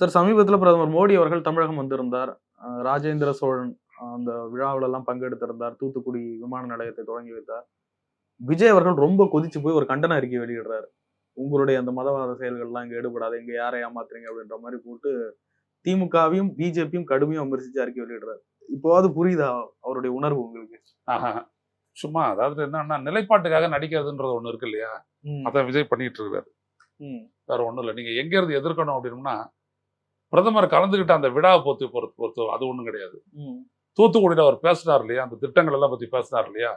Sir சமீபத்தில் பிரதமர் மோடி அவர்கள் தமிழகம் வந்திருந்தார். ராஜேந்திர சோழன் அந்த விழாவுல எல்லாம் பங்கெடுத்திருந்தார். தூத்துக்குடி விமான நிலையத்தை தொடங்கி வைத்தார். விஜய் அவர்கள் ரொம்ப கொதிச்சு போய் ஒரு கண்டன அறிக்கை வெளியிடுறாரு. உங்களுடைய அந்த மதவாத செயல்கள்லாம் இங்க ஈடுபடாது இங்க யாரை ஏமாத்துறீங்க அப்படின்ற மாதிரி போட்டு திமுகவையும் பிஜேபியும் கடுமையா விமர்சிச்சு அறிக்கை வெளியிடுறாரு. இப்போவாது புரியுதா அவருடைய உணர்வு உங்களுக்கு? ஆஹா. சும்மா அதாவது என்னன்னா நிலைப்பாட்டுக்காக நடிக்கிறதுன்றது ஒண்ணு இருக்கு இல்லையா? அதான் விஜய் பண்ணிட்டு இருக்காரு. வேற ஒண்ணும் இல்லை. நீங்க எங்க இருந்து எதிர்க்கணும் அப்படின்னா பிரதமர் கலந்துகிட்ட அந்த விழாவை பொறுத்து பொறுத்து பொறுத்து அது ஒண்ணும் கிடையாது. தூத்துக்குடியில அவர் பேசினார் இல்லையா? அந்த திட்டங்கள் எல்லாம் பத்தி பேசினார் இல்லையா?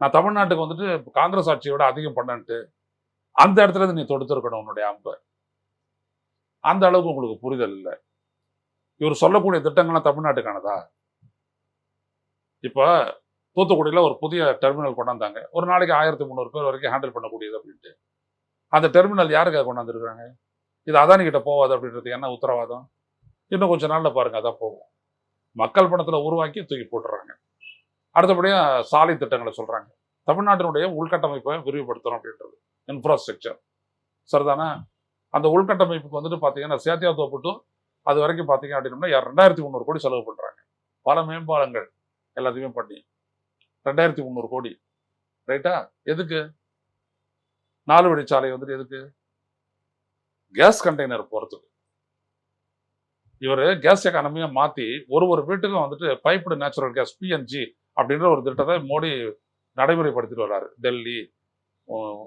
நான் தமிழ்நாட்டுக்கு வந்துட்டு காங்கிரஸ் ஆட்சியோட அதிகம் பண்ணன்ட்டு அந்த இடத்துல இருந்து நீ தொடுத்திருக்கணும் உன்னுடைய அம்பை. அந்த அளவுக்கு உங்களுக்கு புரிதல் இல்லை. இவர் சொல்லக்கூடிய திட்டங்கள்லாம் தமிழ்நாட்டுக்கானதா? இப்போ தூத்துக்குடியில் ஒரு புதிய டெர்மினல் கொண்டாந்தாங்க. ஒரு நாளைக்கு ஆயிரத்தி முந்நூறு பேர் வரைக்கும் ஹேண்டில் பண்ணக்கூடியது அப்படின்ட்டு. அந்த டெர்மினல் யாருக்காக கொண்டாந்துருக்காங்க? இது அதானி கிட்ட போகாது அப்படின்றது என்ன உத்தரவாதம்? இன்னும் கொஞ்ச நாளில் பாருங்கள் அதான் போகும். மக்கள் பணத்தில் உருவாக்கி தூக்கி போட்டுறாங்க. அடுத்தபடியாக சாலை திட்டங்களை சொல்கிறாங்க தமிழ்நாட்டினுடைய உள்கட்டமைப்பை விரிவுபடுத்தணும் அப்படின்றது. இன்ஃப்ராஸ்ட்ரக்சர் சரிதானே? அந்த உள்கட்டமைப்புக்கு வந்துட்டு பார்த்தீங்கன்னா சேத்தியா தோப்பட்டும் அது வரைக்கும் பார்த்தீங்க அப்படின்னா ரெண்டாயிரத்தி முந்நூறு கோடி செலவு பண்ணுறாங்க பல மேம்பாலங்கள் எல்லாத்தையுமே பண்ணி. ரெண்டாயிரத்தி முந்நூறு கோடி. ரைட்டா? எதுக்கு? நாலு வழிச்சாலை வந்துட்டு எதுக்கு? கேஸ் கண்டெய்னர் போகிறதுக்கு இவர் கேஸ் எக்கானமியை மாற்றி ஒரு ஒரு வீட்டுக்கும் வந்துட்டு பைப்டு நேச்சுரல் கேஸ் பிஎன்ஜி அப்படின்ற ஒரு திட்டத்தை மோடி நடைமுறைப்படுத்திட்டு வர்றாரு. டெல்லி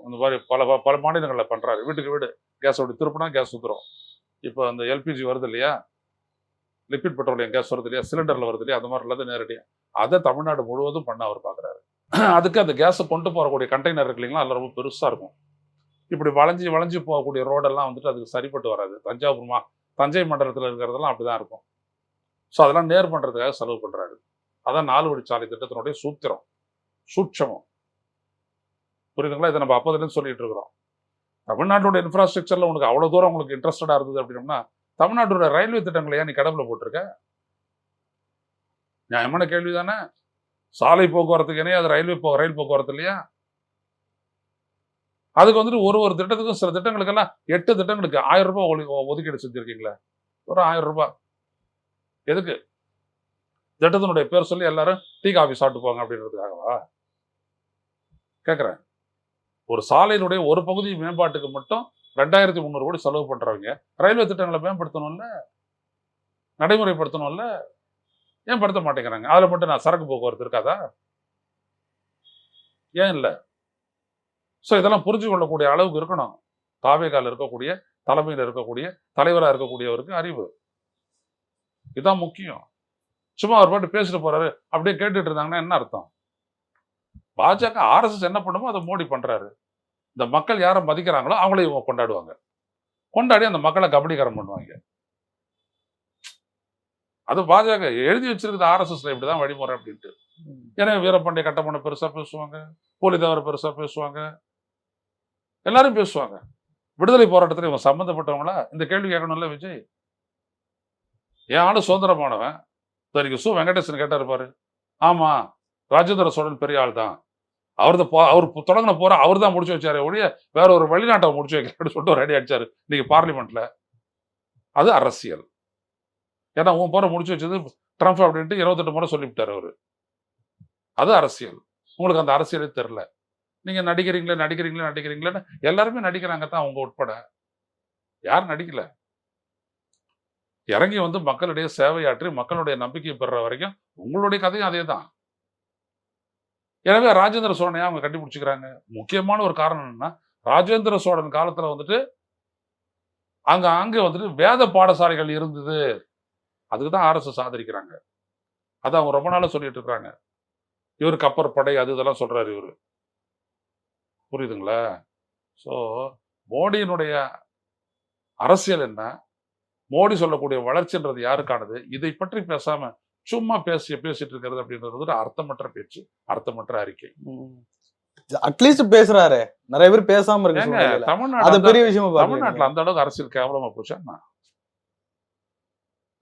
இந்த மாதிரி பல ப- பல மாநிலங்களில் பண்ணுறாரு வீட்டுக்கு வீடு. கேஸ் அப்படி திருப்பினா கேஸ் ஊற்றுறோம் இப்போ அந்த எல்பிஜி வருது இல்லையா? லிக்விட் பெட்ரோலியம் கேஸ் வருது இல்லையா? சிலிண்டரில் வருது இல்லையா? அந்த மாதிரி இல்லாத நேரடியாக அதை தமிழ்நாடு முழுவதும் பண்ண அவர் பார்க்குறாரு அதுக்கு அந்த கேஸை கொண்டு போகக்கூடிய கண்டெய்னர் இருக்கு இல்லைங்களா? அதில் ரொம்ப பெருசாக இருக்கும். இப்படி வளைஞ்சி வளைஞ்சு போகக்கூடிய ரோடெல்லாம் வந்துட்டு அதுக்கு சரிப்பட்டு வராது. தஞ்சாவூர் மா தஞ்சை மண்டலத்தில் இருக்கிறதெல்லாம் அப்படிதான் இருக்கும். ஸோ அதெல்லாம் நேர் பண்றதுக்காக செலவு பண்றாரு. அதான் நாலு வழிச்சாலை திட்டத்தினுடைய சூத்திரம். சூட்சமம். புரியுதுங்களா? இதை நம்ம அப்போதுலேருந்து சொல்லிட்டு இருக்கிறோம். தமிழ்நாட்டோட இன்ஃப்ராஸ்ட்ரக்சர்ல உனக்கு அவ்வளவு தூரம் உங்களுக்கு இன்ட்ரெஸ்டடா இருந்தது அப்படின்னா தமிழ்நாட்டோட ரயில்வே திட்டங்களை ஏன் நீ கடவுள போட்டிருக்க? நியாயமான கேள்வி தானே சாலை போக்குவரத்துக்கு இணைய அது ரயில்வே போ ரயில் போக்குவரத்து இல்லையா? அதுக்கு வந்துட்டு ஒரு ஒரு திட்டத்துக்கும் சில திட்டங்களுக்கெல்லாம் எட்டு திட்டங்களுக்கு ஆயிரம் ரூபாய் ஒளி- ஒதுக்கீடு செஞ்சுருக்கீங்களே? ஒரு ஆயிரம் ரூபாய். எதுக்கு? திட்டத்தினுடைய பேர் சொல்லி எல்லாரும் டீ காஃபி சாப்பிட்டு போங்க அப்படின்றதுக்காகவா? கேட்குறேன் ஒரு சாலையினுடைய ஒரு பகுதி மேம்பாட்டுக்கு மட்டும் ரெண்டாயிரத்தி முந்நூறு கோடி செலவு பண்ணுறவங்க ரயில்வே திட்டங்களை மேம்படுத்தணும்ல? நடைமுறைப்படுத்தணும்ல? ஏன் படுத்த மாட்டேங்கிறாங்க? அதில் மட்டும் நான் சரக்கு போக்குவரத்து இருக்காதா? ஏன் இல்லை? ஸோ இதெல்லாம் புரிஞ்சு கொள்ளக்கூடிய அளவுக்கு இருக்கணும். தாவேகால இருக்கக்கூடிய தலைமையில் இருக்கக்கூடிய தலைவராக இருக்கக்கூடியவருக்கு அறிவு. இதுதான் முக்கியம். சும்மா அவர் பாட்டு பேசிட்டு போறாரு அப்படியே கேட்டுட்டு இருந்தாங்கன்னா என்ன அர்த்தம்? பாஜக ஆர்எஸ்எஸ் என்ன பண்ணுமோ அதை மோடி பண்றாரு. இந்த மக்கள் யாரை மதிக்கிறாங்களோ அவங்களே இவங்க கொண்டாடுவாங்க. கொண்டாடி அந்த மக்களை கபடிகரம் பண்ணுவாங்க. அது பாஜக எழுதி வச்சிருக்குது ஆர்எஸ்எஸ்ல இப்படிதான் வழிமுறை அப்படின்ட்டு. எனவே வீரபாண்டிய கட்டமனை பெருசா பேசுவாங்க போலிதேவரை பெருசா பேசுவாங்க. எல்லாரும் பேசுவாங்க. விடுதலை போராட்டத்தில் இவங்க சம்மந்தப்பட்டவங்களா இந்த கேள்வி கேட்கணும்ல விஜய்? என் ஆளு சுதந்திரமானவன். இன்னைக்கு சு வெங்கடேசன் கேட்டார் பாரு. ஆமா ராஜேந்திர சோழன் பெரிய ஆள் தான். அவரது போ அவர் தொடங்கின போற அவர் தான் முடிச்சு வச்சாரு ஒழிய வேற ஒரு வெளிநாட்டை முடிச்சு வைக்கலன்னு சொல்லிட்டு ரெடி அடிச்சாரு இன்னைக்கு பார்லிமெண்ட்ல அது அரசியல். ஏன்னா உன் போற முடிச்சு வச்சது ட்ரம்ப் அப்படின்ட்டு இருபத்தெட்டு முறை சொல்லிவிட்டாரு அவரு. அது அரசியல். உங்களுக்கு அந்த அரசியலே தெரில நீங்க நடிக்கிறீங்களே நடிக்கிறீங்களே நடிக்கிறீங்களேன்னு எல்லாருமே நடிக்கிறாங்க தான் அவங்க உட்பட. யாரும் நடிக்கல. இறங்கி வந்து மக்களிடையே சேவையாற்றி மக்களுடைய நம்பிக்கை பெறுற வரைக்கும் உங்களுடைய கதையும் அதே தான் எனவே ராஜேந்திர சோழனையா அவங்க கண்டுபிடிச்சிக்கிறாங்க. முக்கியமான ஒரு காரணம் என்னன்னா ராஜேந்திர சோழன் காலத்துல வந்துட்டு அங்க அங்க வந்துட்டு வேத பாடசாலைகள் இருந்தது. அதுக்கு தான் ஆர்எஸ்எஸ் ஆதரிக்கிறாங்க. அது அவங்க ரொம்ப நாளா சொல்லிட்டு இருக்காங்க இவர் கப்பற்படை அது இதெல்லாம் சொல்றாரு இவரு. புரியுதுங்களா? ஸோ மோடியினுடைய அரசியல் என்ன? மோடி சொல்லக்கூடிய வளர்ச்சின்றது யாருக்கானது? இதை பற்றி பேசாம சும்மா பேசி பேசிட்டு இருக்கிறது அப்படின்றது ஒரு அர்த்தமற்ற பேச்சு அர்த்தமற்ற அறிக்கை. அட்லீஸ்ட் பேசுறாரு. நிறைய பேர் பேசாம இருக்க ஏங்க சூழ்நிலையில. அது தமிழ்நாடு பெரிய விஷயமா தமிழ்நாட்டுல அந்த அளவுக்கு அரசியல் கேவலமா போச்சா?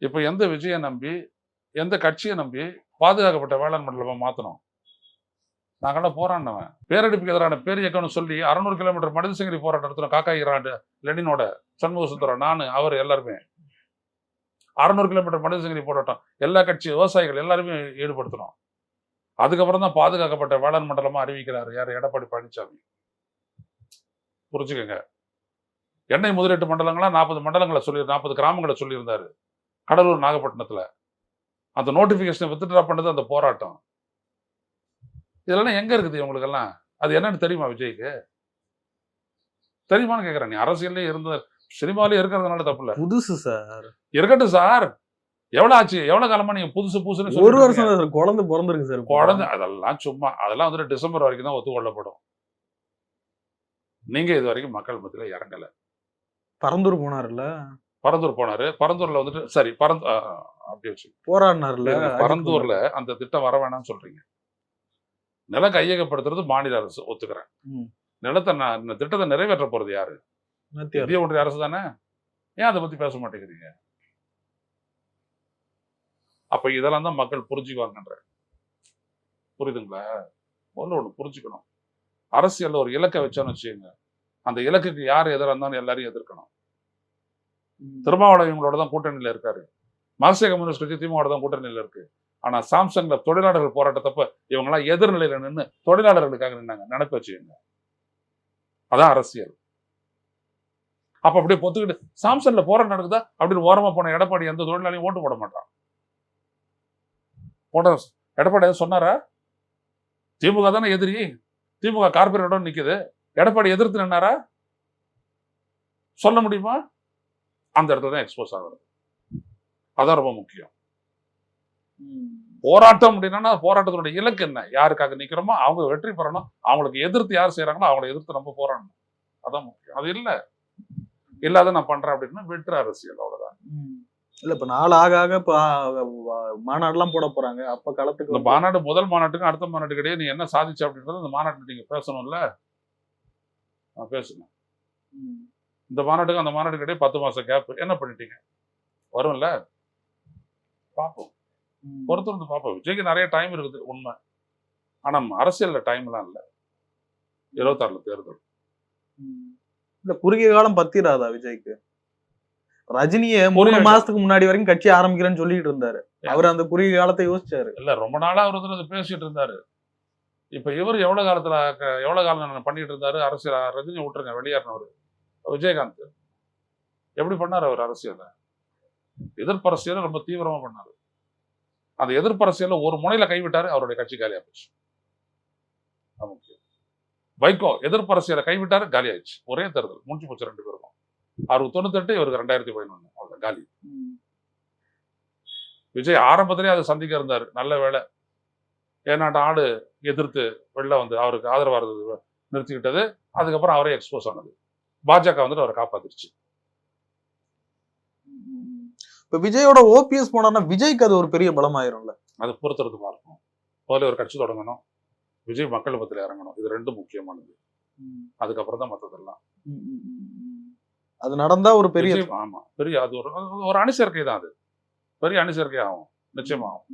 இப்ப எந்த விஜயை நம்பி எந்த கட்சியை நம்பி பாதுகாக்கப்பட்ட வேளாண் மண்டலமா மாத்தணும்? நாங்களாம் போராடினவன். பேரடிப்புக்கு எதிரான பேர் இயக்கம்னு சொல்லி அறநூறு கிலோமீட்டர் மனிதசங்கரி போராட்டம் நடத்தின காக்கா ஈராண்டு லெனினோட சண்முக சுந்தரம் நானு அவர் எல்லாருமே. அறநூறு கிலோமீட்டர் மனிதசங்கரி போராட்டம். எல்லா கட்சி விவசாயிகள் எல்லாருமே ஈடுபடுத்தணும் அதுக்கப்புறம் தான் பாதுகாக்கப்பட்ட வேளாண் மண்டலமா அறிவிக்கிறாரு. யார்? எடப்பாடி பழனிசாமி புரிஞ்சுக்கங்க. எண்ணெய் முதலீட்டு மண்டலங்களா நாற்பது மண்டலங்களை சொல்லி நாற்பது கிராமங்களை சொல்லியிருந்தாரு. கடலூர் நாகப்பட்டினத்துல. அந்த நோட்டிஃபிகேஷனை வித்ட்ரா பண்ணது அந்த போராட்டம். இதெல்லாம் எங்க இருக்குது இவங்களுக்கெல்லாம்? அது என்னன்னு தெரியுமா விஜய்க்கு? தெரியுமான்னு கேக்குறேன். நீ அரசியல்லே இருந்த சினிமாலே இருக்கிறதுனால தப்பு இல்ல. புதுசு சார். இருக்கட்டும் சார். எவ்வளவு ஆச்சு? எவ்வளவு காலமா நீங்க புதுசு புதுசுன்னு ஒரு வருஷம் சார். குழந்தை பிறந்திருக்கு சார் குழந்தை அதெல்லாம் சும்மா அதெல்லாம் வந்துட்டு டிசம்பர் வரைக்கும் தான் ஒத்துக்கொள்ளப்படும். நீங்க இது வரைக்கும் மக்கள் மத்தியில இறங்கல. பரந்தூர் போனார்ல பரந்தூர் போனாரு. பரந்தூர்ல வந்துட்டு சரி பரந்து அப்படி வச்சு போராடினார்ல பரந்தூர்ல அந்த திட்டம் வர வேணாம்னு சொல்றீங்க. நிலம் கையகப்படுத்துறது மாநில அரசு ஒத்துக்கிறேன். நிலத்தை நான் திட்டத்தை நிறைவேற்ற போறது யாரு? மத்திய ஒன்றிய அரசு தானே? ஏன் அதை பத்தி பேச மாட்டேங்கிறீங்க? அப்ப இதெல்லாம் தான் மக்கள் புரிஞ்சுக்குவாங்கன்ற. புரியுதுங்களா? முதல்ல ஒண்ணு புரிஞ்சுக்கணும். அரசியல்ல ஒரு இலக்கை வச்சோன்னு வச்சுக்கோங்க. அந்த இலக்குக்கு யார் எதிராக இருந்தாலும் எல்லாரையும் எதிர்க்கணும். திருமாவளவன் இவங்களோட தான் கூட்டணியில இருக்காரு. மார்க்சிய கம்யூனிஸ்ட் கட்சி திமுக தான் கூட்டணியில இருக்கு. ஆனா சாம்சங்ல தொழிலாளர்கள் போராட்டத்தப்ப இவங்களாம் எதிர்நிலையில நின்று தொழிலாளர்களுக்காக நின்னாங்க. நினைப்பு வச்சுக்கோங்க. அதான் அரசியல். அப்ப அப்படியே பொத்துக்கிட்டு சாம்சங்கில் போராட்டம் நடக்குதா? அப்படின்னு ஓரமா போன எடப்பாடி எந்த தொழிலாளியும் ஓட்டு போட மாட்டான். போட எடப்பாடி எதாவது சொன்னாரா? திமுக தானே எதிரி. திமுக கார்பரேட்டோட நிக்குது. எடப்பாடி எதிர்த்து நின்னாரா? சொல்ல முடியுமா? அந்த இடத்துல தான் எக்ஸ்போஸ் ஆகுறது. அதான் ரொம்ப முக்கியம். போராட்டம் அப்படின்னா போராட்டத்தோட இலக்கு என்ன? யாருக்காக நிக்கிறோமோ அவங்க வெற்றி பெறணும். அவங்களுக்கு எதிர்த்து யார் செய்யறாங்களோ அவங்களை எதிர்த்து நம்ம போராடணும். அதான் முக்கியம். அது இல்ல. இல்லாத நான் பண்றேன் அப்படின்னா வெற்று அரசியல் அவ்வளவுதான். ம். இல்ல இப்ப நாள் ஆக ஆக இப்ப மாநாடு எல்லாம் போட போறாங்க. அப்ப களத்துக்கு இந்த மாநாடு முதல் மாநாட்டுக்கும் அடுத்த மாநாட்டுக்கு இடையே நீ என்ன சாதிச்ச அப்படின்றது இந்த மாநாட்டில் நீங்க பேசணும்ல? நான் பேசுங்க ம். இந்த மாநாட்டுக்கு அந்த மாநாட்டுக்கு இடையே பத்து மாசம் கேப் என்ன பண்ணிட்டீங்க? வரும்ல? பார்ப்போம். பொறுத்திருந்து பார்ப்போம் விஜய்க்கு நிறைய டைம் இருக்குது உண்மை. ஆனா அரசியல்ல டைம்லாம் இல்லை. இருபத்தாறுல தேர்தல். இல்ல குறுகிய காலம் பத்திராதா விஜய்க்கு? ரஜினிய மூணு மாசத்துக்கு முன்னாடி வரைக்கும் கட்சி ஆரம்பிக்கிறேன்னு சொல்லிட்டு இருந்தாரு. அவர் அந்த குறுகிய காலத்தை யோசிச்சாரு. இல்ல ரொம்ப நாளா அவர் வந்து பேசிட்டு இருந்தாரு. இப்ப இவர் எவ்வளவு காலத்துல எவ்வளவு காலம் பண்ணிட்டு இருந்தாரு? அரசியல் ரஜினி விட்டுருங்க வெளியேறினவர். விஜயகாந்த். எப்படி பண்ணாரு அவர் அரசியல? எதிர்ப்பு அரசியலை ரொம்ப தீவிரமா பண்ணாரு. அந்த எதிர்ப்பு அரசியல்ல ஒரு முனையில கைவிட்டாரு அவருடைய கட்சி காலியா போச்சு முக்கியம் வைகோ எதிர்ப்பு அரசியலை கைவிட்டாரு காலி ஆயிடுச்சு. ஒரே தேர்தல் முடிஞ்சு போச்சு ரெண்டு பேருக்கும். அவருக்கு தொண்ணூத்தெட்டு இவருக்கு ரெண்டாயிரத்தி பதினொன்னு. அவ்வளவு காலி. விஜய் ஆரம்பத்திலே அதை சந்திக்க இருந்தார். நல்ல வேலை ஏன்னாட்ட ஆடு எதிர்த்து வெளில வந்து அவருக்கு ஆதரவா இருந்தது நிறுத்திக்கிட்டது. அதுக்கப்புறம் அவரே எக்ஸ்போஸ் ஆனது. பாஜக வந்துட்டு அவரை காப்பாத்திருச்சு. இப்ப விஜயோட ஓபிஎஸ் போனார்னா விஜய்க்கு அது ஒரு பெரிய பலமாயிரும்ல அது பொறுத்துறது பார்க்கணும் முதல்ல ஒரு கட்சி தொடங்கணும் விஜய் மக்கள் மத்தியில் இறங்கணும் இது ரெண்டும் முக்கியமானது அதுக்கப்புறம் தான் மற்றதெல்லாம் அது நடந்தா ஒரு பெரிய ஆமா பெரிய அது ஒரு ஒரு அணிசேர்க்கை தான் அது பெரிய அணிசேர்க்கை ஆகும் நிச்சயமா ஆகும்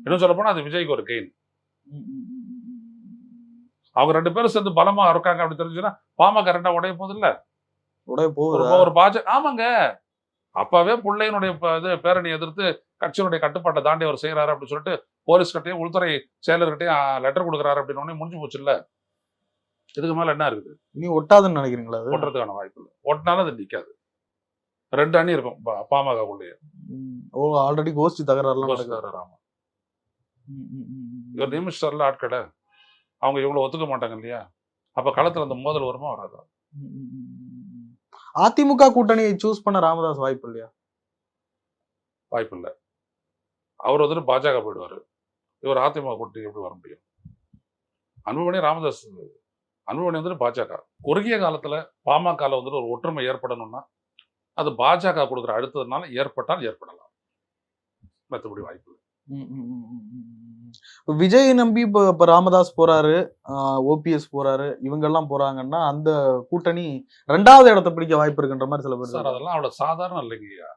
இன்னும் சொல்ல போனா அது விஜய்க்கு ஒரு கெயின் அவங்க ரெண்டு பேரும் சேர்ந்து பலமா இருக்காங்க அப்படி தெரிஞ்சுன்னா பாமக ரெண்டா உடைய போதில்ல உடைய ஒரு போகுதா ஒரு பாஜக ஆமாங்க அப்பவே பிள்ளையினுடைய இது பேரணி எதிர்த்து கட்சியினுடைய கட்டுப்பாட்டை தாண்டி அவர் செய்யறாரு அப்படின்னு சொல்லிட்டு போலீஸ் கிட்டையும் உள்துறை செயலர்கிட்டையும் லெட்டர் கொடுக்குறாரு அப்படின்னு முடிஞ்சு போச்சு இல்ல இதுக்கு மேல என்ன இருக்குது? நீ ஒட்டாதுன்னு நினைக்கிறீங்களா ஓட்டுறதுக்கான வாய்ப்பு இல்லை. ஓட்டினாலும் அது நிக்காது. ரெண்டு அணி இருக்கும். பா- பாமகக்குள்ளேயே. ஓ ஆல்ரெடி கோஷ்டி தகராறுலாம் நடக்குது. கோஷ்டிதாரர் ஆமா. ம், ம், ம், ம். இவர் நியமிச்சிட்டார்ல ஆட்களை? அவங்க இவங்களை ஒத்துக்க மாட்டாங்க இல்லையா? அப்ப களத்துல அந்த மோதல் வருமா வராதா. அதிமுக கூட்டணியை சூஸ் பண்ண ராமதாஸ் வாய்ப்பு இல்லையா? வாய்ப்பு இல்லை. அவர் வந்துட்டு பாஜக போயிடுவாரு. இவர் அதிமுக கூட்டணி எப்படி வர முடியும்? அன்புமணி ராமதாஸ் அன்புமணி வந்துட்டு பாஜக. குறுகிய காலத்துல பாமகல வந்துட்டு ஒரு ஒற்றுமை ஏற்படணும்னா அது பாஜக கொடுக்குற அழுத்ததுனால ஏற்பட்டால் ஏற்படலாம். மற்றபடி வாய்ப்பு இல்லை. விஜய் நம்பி இப்ப இப்ப ராமதாஸ் போறாரு ஓபிஎஸ் போறாரு இவங்க எல்லாம் போறாங்கன்னா அந்த கூட்டணி ரெண்டாவது இடத்தை பிடிக்க வாய்ப்பு இருக்குன்ற மாதிரி சில பேர் சார். அதெல்லாம் அவ்வளவு சாதாரணம் இல்லைங்கய்யா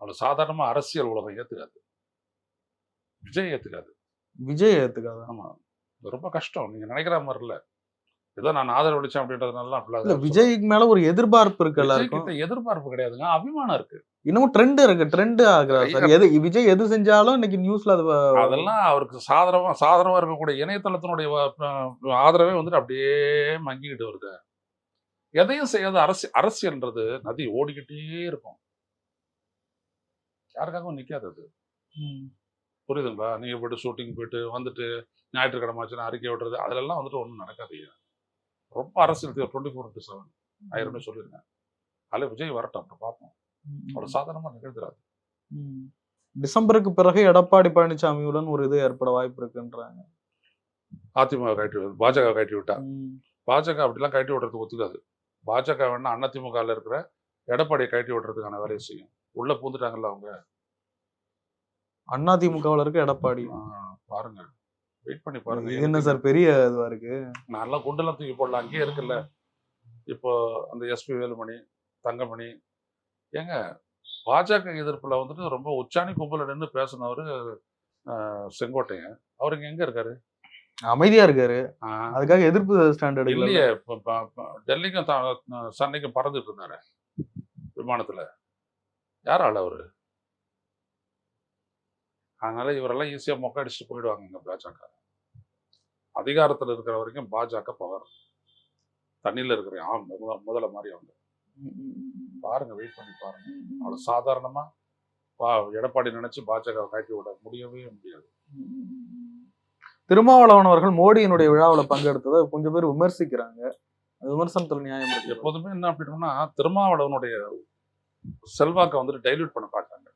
அவ்வளவு சாதாரணமா அரசியல் உலகம் ஏத்துக்காது. விஜய் ஏத்துக்காது. விஜய் ஏத்துக்காதா? ஆமா. இது ரொம்ப கஷ்டம். நீங்க நினைக்கிற மாதிரி இல்ல ஏதோ நான் ஆதரவளிச்சேன் அப்படின்றதுனால இல்ல அப்படிலாம் விஜய்க்கு மேல ஒரு எதிர்பார்ப்பு இருக்கு எல்லாருக்கும். எதிர்பார்ப்பு கிடையாதுங்க. அபிமானம் இருக்கு. இன்னமும் ட்ரெண்ட் இருக்கு ட்ரெண்ட் ஆகுறாரு சார் எது விஜய் எது செஞ்சாலும் இன்னைக்கு நியூஸ்ல அது அதெல்லாம் அவருக்கு சாதனமா சாதனமா இருக்கக்கூடிய இணையதளத்தினுடைய ஆதரவே வந்துட்டு அப்படியே மங்கிக்கிட்டு வருது. எதையும் செய்யாத அரசியல் அரசியல்ன்றது நதி ஓடிக்கிட்டே இருக்கும். யாருக்காகவும் நிக்காது அது. புரியுதுங்களா? நீங்க போயிட்டு ஷூட்டிங் போயிட்டு வந்துட்டு ஞாயிற்றுக்கிழமை ஆச்சுன்னா அறிக்கை விடுறது அதுலெல்லாம் வந்துட்டு ஒன்றும் நடக்காதீங்க ரொம்ப அரசியல் டுவெண்ட்டி ஃபோர் இன்ட்டு செவன் ஆயிரமே சொல்லிருங்க அதில் விஜய் வரட்டும் அப்புறம் பார்ப்போம். அவ்வளோ சாதாரணமாக நிகழ்த்துறாரு ம். டிசம்பருக்கு பிறகு எடப்பாடி பழனிசாமியுடன் ஒரு இது ஏற்பட வாய்ப்பு இருக்குன்றாங்க. அதிமுக கழட்டி விடு- பாஜக கழட்டி விட்டா. பாஜக அப்படிலாம் கழட்டி விடுறதுக்கு ஒத்துக்காது. பாஜக வேணா அதிமுகவில் இருக்கிற எடப்பாடியை கழட்டி விடுறதுக்கான வேலையை செய்யும். உள்ள பூந்துட்டாங்கல்ல அவங்க. அதிமுகவுல இருக்க எடப்பாடி. ஆ, பாருங்க. வெயிட் பண்ணி பாருங்க. இது என்ன சார் பெரிய இதுவா இருக்கு? நல்லா குண்டெல்லாம் தூக்கி போடலாம். அங்கேயே இருக்குல்ல. இப்போ அந்த எஸ்பி வேலுமணி தங்கமணி ஏங்க பாஜக எதிர்ப்புல வந்துட்டு ரொம்ப உச்சாணி கும்பல நின்று பேசினவர் செங்கோட்டையன். அவருக்கு எங்க இருக்காரு? அமைதியா இருக்காரு. அதுக்காக எதிர்ப்பு ஸ்டாண்ட் எடுக்கல. இல்லையே டெல்லிக்கும் சென்னைக்கும் பறந்துட்டு இருந்தாரு விமானத்துல. யார் ஆள் அவரு? அதனால இவரெல்லாம் ஈஸியா மொக்க அடிச்சுட்டு போயிடுவாங்க இங்க பாஜக. அதிகாரத்துல இருக்கிற வரைக்கும் பாஜக பவர். தண்ணியில இருக்கிற முதல்ல மாதிரி அவங்க. பாருங்க வெயிட் பண்ணி பாருங்க. அவ்வளவு சாதாரணமா பா எடப்பாடி நினைச்சு பாஜக கட்டி விட முடியவே முடியாது. திருமாவளவன் அவர்கள் மோடியினுடைய விழாவுல பங்கெடுத்ததை கொஞ்சம் பேர் விமர்சிக்கிறாங்க. விமர்சனத்துல நியாயம் இருக்கு. எப்போதுமே என்ன அப்படின்னா திருமாவளவனுடைய செல்வாக்கை வந்துட்டு டைல்யூட் பண்ண பார்க்குறாங்க.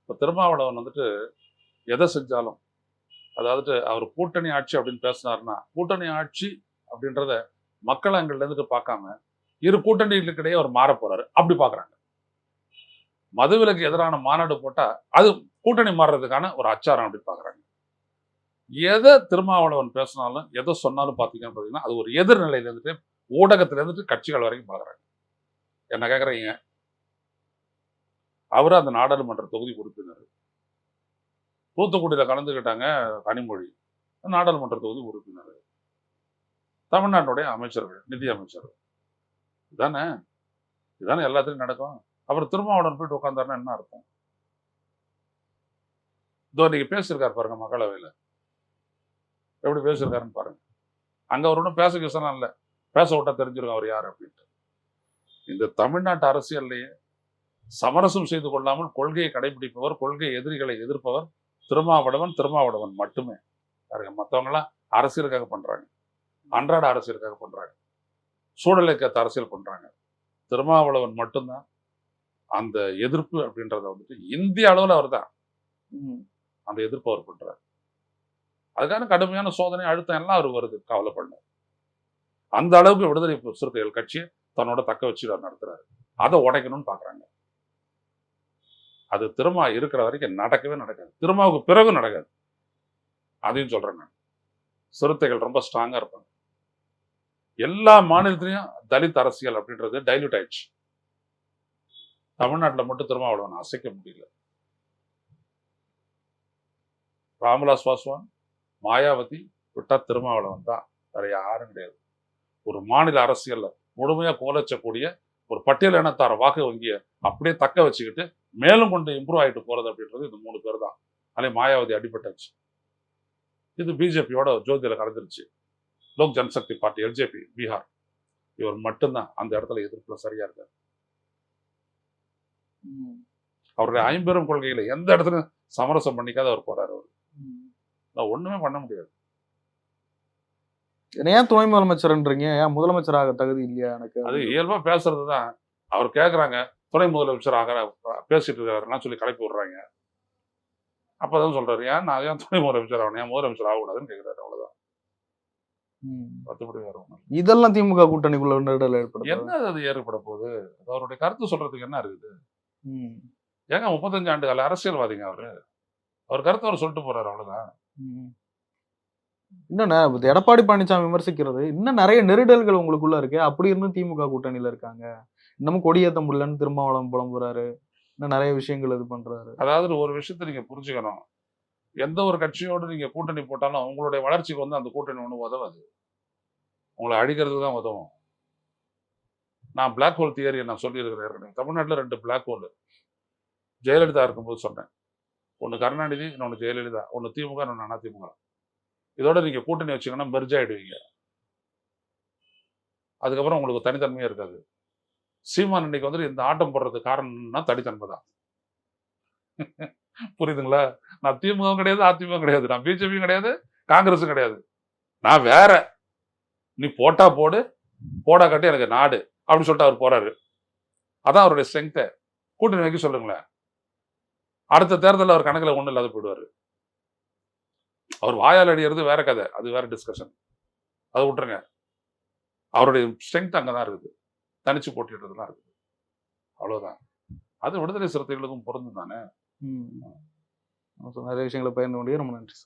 இப்போ திருமாவளவன் வந்துட்டு எதை செஞ்சாலும் அதாவது அவர் கூட்டணி ஆட்சி அப்படின்னு பேசினாருன்னா கூட்டணி ஆட்சி அப்படின்றத மக்கள் அங்கிட்ட இருந்துட்டு பார்க்காம இரு கூட்டணிகளுக்கிடையே அவர் மாற போறாரு. அப்படி பாக்குறாங்க மதுவிலக்கு எதிரான மாநாடு போட்டா அது கூட்டணி மாறுறதுக்கான ஒரு அச்சாரம் அப்படி பாக்குறாங்க எதை திருமாவளவன் பேசினாலும் எதை சொன்னாலும் பார்த்தீங்கன்னு பார்த்தீங்கன்னா அது ஒரு எதிர்நிலையில இருந்துட்டு ஊடகத்துல இருந்துட்டு கட்சிகள் வரைக்கும் பாக்குறாங்க என்ன கேட்குறீங்க? அவர் அந்த நாடாளுமன்ற தொகுதி உறுப்பினர். தூத்துக்குடியில் கலந்துக்கிட்டாங்க கனிமொழி நாடாளுமன்ற தொகுதி உறுப்பினர். தமிழ்நாட்டுடைய அமைச்சர்கள் நிதி அமைச்சர் இதானே? இதானே எல்லாத்துலையும் நடக்கும். அப்புறம் திருமாவளவன் போயிட்டு உட்காந்தாருன்னா என்ன அர்த்தம்? இதோ இன்னைக்கு பேசியிருக்காரு பாருங்க மக்களவையில். எப்படி பேசியிருக்காருன்னு பாருங்க. அங்க அவர் ஒன்றும் பேச கிசனம் இல்லை. பேச விட்டா தெரிஞ்சிருக்கும் அவர் யார் அப்படின்ட்டு. இந்த தமிழ்நாட்டு அரசியல்லையே சமரசம் செய்து கொள்ளாமல் கொள்கையை கடைபிடிப்பவர் கொள்கை எதிரிகளை எதிர்ப்பவர் திருமாவளவன் திருமாவளவன் மட்டுமே. பாருங்க மற்றவங்களாம் அரசியலுக்காக பண்றாங்க. அன்றாட அரசியலுக்காக பண்றாங்க. சூழலுக்கேற்ற அரசியல் பண்றாங்க. திருமாவளவன் மட்டும்தான் அந்த எதிர்ப்பு அப்படின்றத வந்துட்டு இந்திய அளவில் அவர் தான். அந்த எதிர்ப்பு அவர் பண்றாரு. அதுக்கான கடுமையான சோதனை அழுத்தம் எல்லாம் அவருக்கு வருது கவலைப்படல. அந்த அளவுக்கு விடுதலை சிறுத்தைகள் கட்சியை தன்னோட தக்க வச்சு அவர் நடத்துறாரு. அதை உடைக்கணும்னு பாக்குறாங்க. அது திருமா இருக்கிற வரைக்கும் நடக்கவே நடக்காது. திருமாவுக்கு பிறகு நடக்காது. அதையும் சொல்றேன் நான். சிறுத்தைகள் ரொம்ப ஸ்ட்ராங்கா இருப்பாங்க. எல்லா மாநிலத்திலையும் தலித் அரசியல் அப்படின்றது டைல்யூட் ஆயிடுச்சு. தமிழ்நாட்டுல மட்டும் திருமாவளவன் அசைக்க முடியல. ராம்விலாஸ் பாஸ்வான் மாயாவதி விட்டா திருமாவளவன் தான். வேற யாரும் கிடையாது. ஒரு மாநில அரசியலில் முழுமையா கோலச்சக்கூடிய ஒரு பட்டியல் இனத்தார வாக்கு வங்கியை அப்படியே தக்க வச்சுக்கிட்டு மேலும் கொண்டு இம்ப்ரூவ் ஆகிட்டு போறது அப்படின்றது இந்த மூணு பேர் தான் அதே மாயாவதி அடிபட்டாச்சு இது பிஜேபியோட ஜோதியில கலந்துருச்சு லோக் ஜனசக்தி பார்ட்டி எல்ஜேபி பீகார். இவர் மட்டும்தான் அந்த இடத்துல எதிர்ப்புல சரியா இருக்காரு. அவருடைய ஐம்பெரும் கொள்கைகளை எந்த இடத்துலயும் சமரசம் பண்ணிக்காத அவர் போறாரு அவர். நான் ஒண்ணுமே பண்ண முடியாது. ஏன் துணை முதலமைச்சர்ன்றீங்க? ஏன் முதலமைச்சராக தகுதி இல்லையா எனக்கு? அது இயல்பா பேசுறது தான் அவர் கேக்குறாங்க. துணை முதலமைச்சர் ஆகிற பேசிட்டு இருக்காருலாம் சொல்லி கலப்பி விடுறாங்க. அப்பதான் சொல்றாரு ஏன் நான் ஏன் துணை முதலமைச்சர் ஆகணும்? ஏன் முதலமைச்சர் ஆகக்கூடாதுன்னு கேக்குறாரு அவ்வளவுதான். ம். மற்றபடி வேற. இதெல்லாம் திமுக கூட்டணிக்குள்ள நெருடல் ஏற்படுது? என்ன அது ஏற்பட போகுது? அவருடைய கருத்து சொல்றதுக்கு என்ன இருக்குது? ம். ஏங்க முப்பத்தஞ்சு ஆண்டு கால அரசியல்வாதிங்க அவரு? அவர் கருத்து அவர் சொல்லிட்டு போறாரு அவ்வளவுதான். இன்னும் இப்ப எடப்பாடி பழனிசாமி விமர்சிக்கிறது இன்னும் நிறைய நெருடல்கள் உங்களுக்குள்ள இருக்கு. அப்படி இருந்தும் திமுக கூட்டணியில இருக்காங்க. இன்னமும் கொடியேற்ற முடியலன்னு திருமாவளம் புலம்புறாரு. இன்னும் நிறைய விஷயங்கள் இது பண்றாரு. அதாவது ஒரு விஷயத்த நீங்க புரிஞ்சுக்கணும். எந்த ஒரு கட்சியோடு நீங்க கூட்டணி போட்டாலும் உங்களுடைய வளர்ச்சிக்கு வந்து அந்த கூட்டணி ஒன்று உதவாது. உங்களை அழிக்கிறதுக்கு தான் உதவும். நான் பிளாக் ஹோல் தியரியை நான் சொல்லியிருக்கிறேன் தமிழ்நாட்டில் ரெண்டு பிளாக் ஹோல் ஜெயலலிதா இருக்கும்போது சொன்னேன். ஒன்று கருணாநிதி இன்னொன்று ஜெயலலிதா. ஒன்று திமுக இன்னொன்று அதிமுக இதோட நீங்கள் கூட்டணி வச்சீங்கன்னா மெர்ஜ் ஆயிடுவீங்க. அதுக்கப்புறம் உங்களுக்கு தனித்தன்மையாக இருக்காது. சீமான் இன்னைக்கு வந்துட்டு இந்த ஆட்டம் போடுறதுக்கு காரணம்னா தனித்தன்மை தான். புரியுதுங்களா? நான் திமுகவும் கிடையாது அதிமுகவும் கிடையாது. நான் பிஜேபியும் கிடையாது காங்கிரஸும் கிடையாது. நான் வேற. நீ போட்டா போடு போடா காட்டி எனக்கு நாடு அப்படின்னு சொல்லிட்டு அவர் போறாரு. அதான் அவருடைய ஸ்ட்ரென்த்தை கூட்டணி வைக்க சொல்லுங்களேன். அடுத்த தேர்தலில் அவர் கணக்கில் ஒன்றும் இல்லாத போயிடுவார். அவர் வாயால் அடிக்கிறது வேற கதை. அது வேற டிஸ்கஷன் அதை விட்டுருங்க. அவருடைய ஸ்ட்ரென்த் அங்கே தான் இருக்குது. தனிச்சு போட்டிடுறதுலாம் இருக்குது அவ்வளவுதான். அது விடுதலை சிறுத்தைகளுக்கும் பொருந்தும் தானே. நிறைய விஷயங்களை பகிர்ந்து கொண்டே ரொம்ப நன்றி